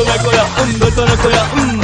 거갈 거야 우린 널 떠날 거야 음.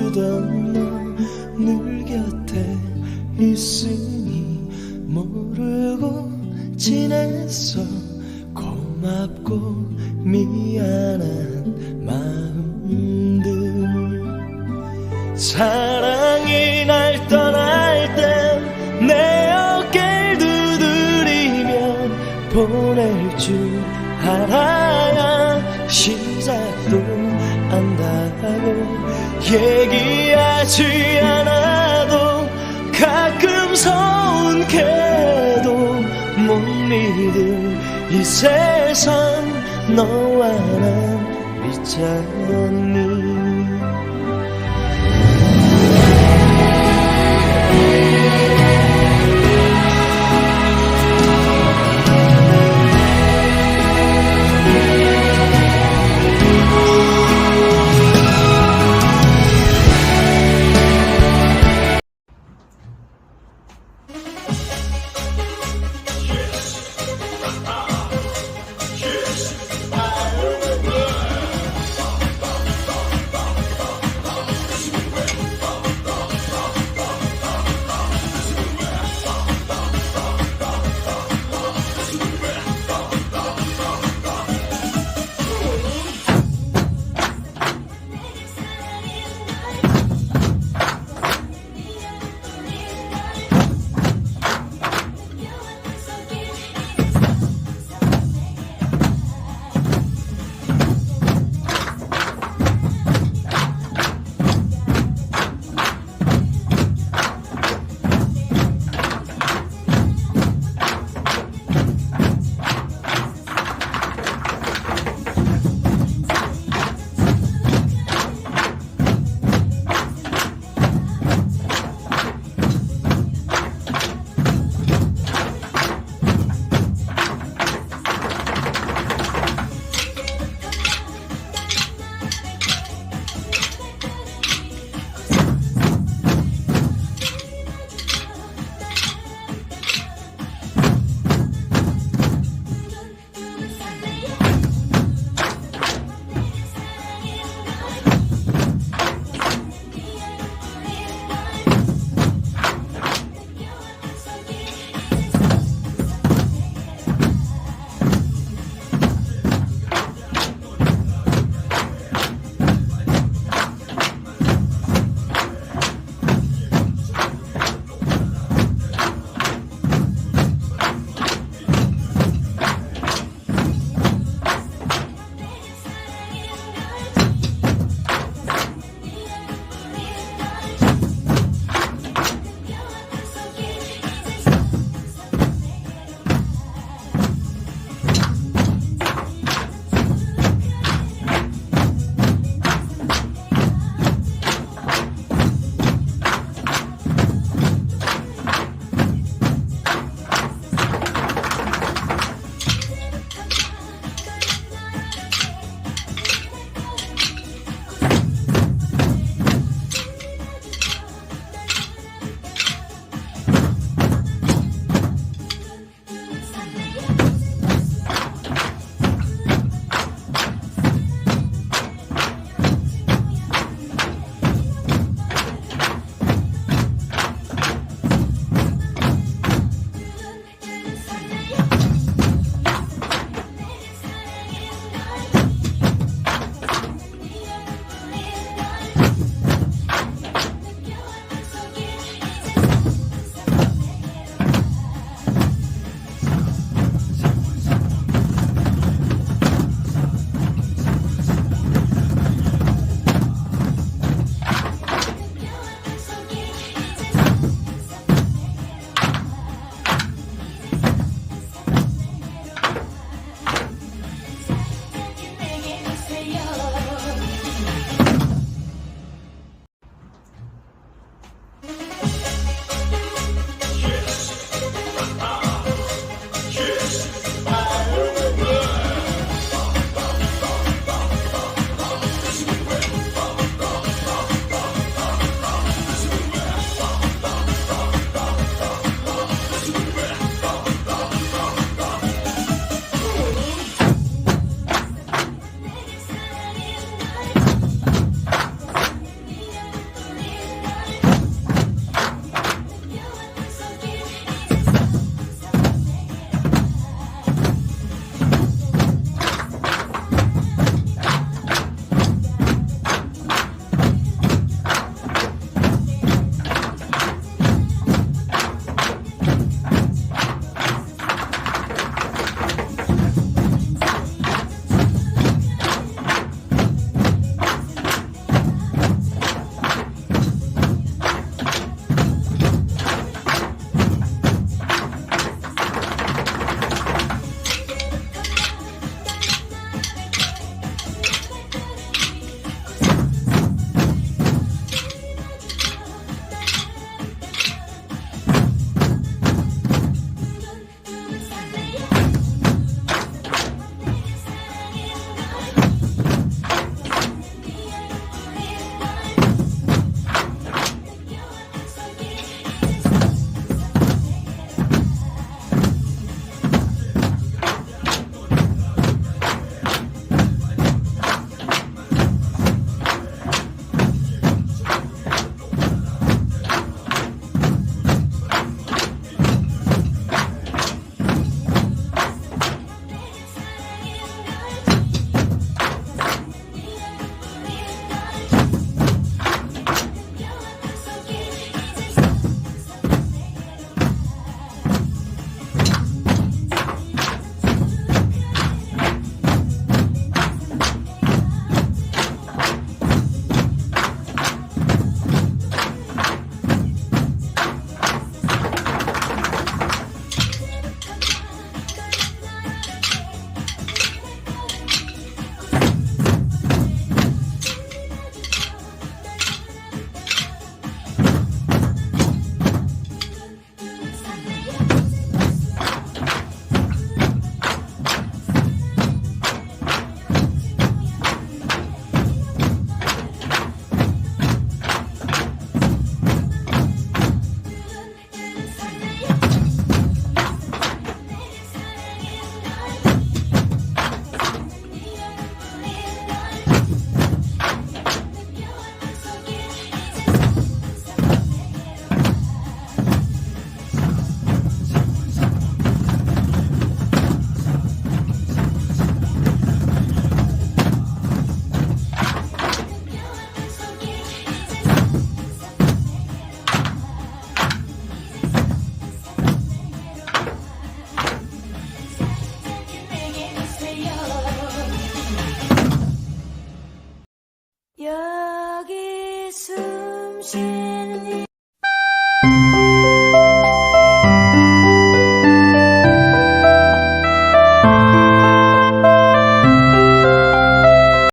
주던 널늘 곁에 있으니 모르고 지냈어 고맙고 미안한 마음들. 사랑이 날 떠날 땐 내 어깨를 두드리면 보낼 줄 알아야 시작도 안다고 얘기하지 않아도 가끔 서운해도 못 믿을 이 세상 너와 난 있잖니